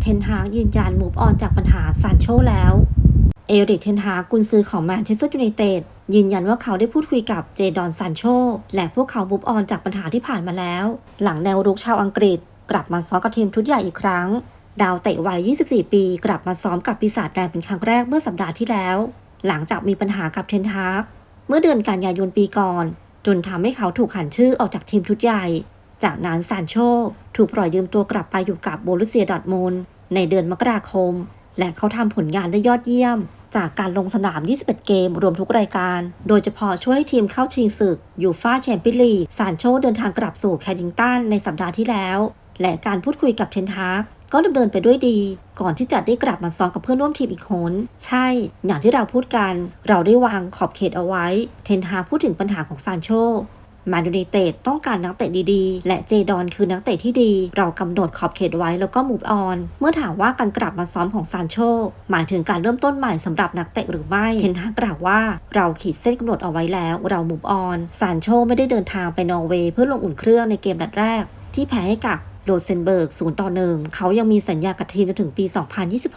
เทนฮากยืนยันมูฟออนจากปัญหาซานโชแล้ว เอริกเทนฮากกุนซือของแมนเชสเตอร์ยูไนเต็ดยืนยันว่าเขาได้พูดคุยกับเจดอนซานโชและพวกเขามูฟออนจากปัญหาที่ผ่านมาแล้ว หลังแนวรุกชาวอังกฤษ กลับมาซ้อมกับทีมชุดใหญ่อีกครั้ง ดาวเตะวัย 24 ปี กลับมาซ้อมกับปีศาจแดงเป็นครั้งแรกเมื่อสัปดาห์ที่แล้ว หลังจากมีปัญหากับเทนฮากเมื่อเดือนกันยายนปีก่อน จนทำให้เขาถูกหันชื่อออกจากทีมชุดใหญ่ จากนั้นซานโช ถูกปล่อยยืมตัวกลับไปอยู่กับโบรุเซียดอทมุนในเดือนมกราคม และเขาทำผลงานได้ยอดเยี่ยม จากการลงสนาม 21 เกม รวมทุกรายการ โดยเฉพาะช่วยทีมเข้าชิงศึกยูฟ่าแชมเปี้ยนลีกซานโชเดินทางกลับสู่แคดิงตันในสัปดาห์ที่แล้ว และการพูดคุยกับเทนฮากก็ดำเนินไปด้วยดี ก่อนที่จะได้กลับมาซ้อมกับเพื่อนร่วมทีมอีกคนใช่ อย่างที่เราพูดกัน เราได้วางขอบเขตเอาไว้ เทนฮากพูดถึงปัญหาของซานโช มนยูไนเตดต้องการนักเตะดีๆ และเจดอนคือนักเตะที่ดี เรากำหนดขอบเขตไว้แล้วก็มูฟออน เมื่อถามว่าการกลับมาซ้อมของซานโชหมายถึงการเริ่มต้นใหม่สำหรับนักเตะหรือไม่เทนฮากกล่าวว่าเราขีดเส้นกำหนดเอาไว้แล้วเรามูฟออนซานโชไม่ได้เดินทางไปนอร์เวย์เพื่อลงอุ่นเครื่องในเกมนัดแรก ที่แพ้ให้กับโรเซนเบิร์ก 0 ต่อ 1 เขายังมีสัญญากับทีมจนถึงปี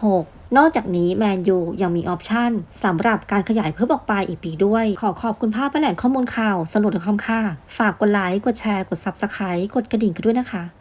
2026 นอกจากนี้แมนยูยังมีออปชันสำหรับการขยายเพิ่มออกไปอีกปีด้วย ขอขอบคุณภาพและแหล่งข้อมูลข่าวสนุกและคอมค่ะฝากกดไลค์ กดแชร์ กด Subscribe กดกระดิ่งกันด้วยนะคะ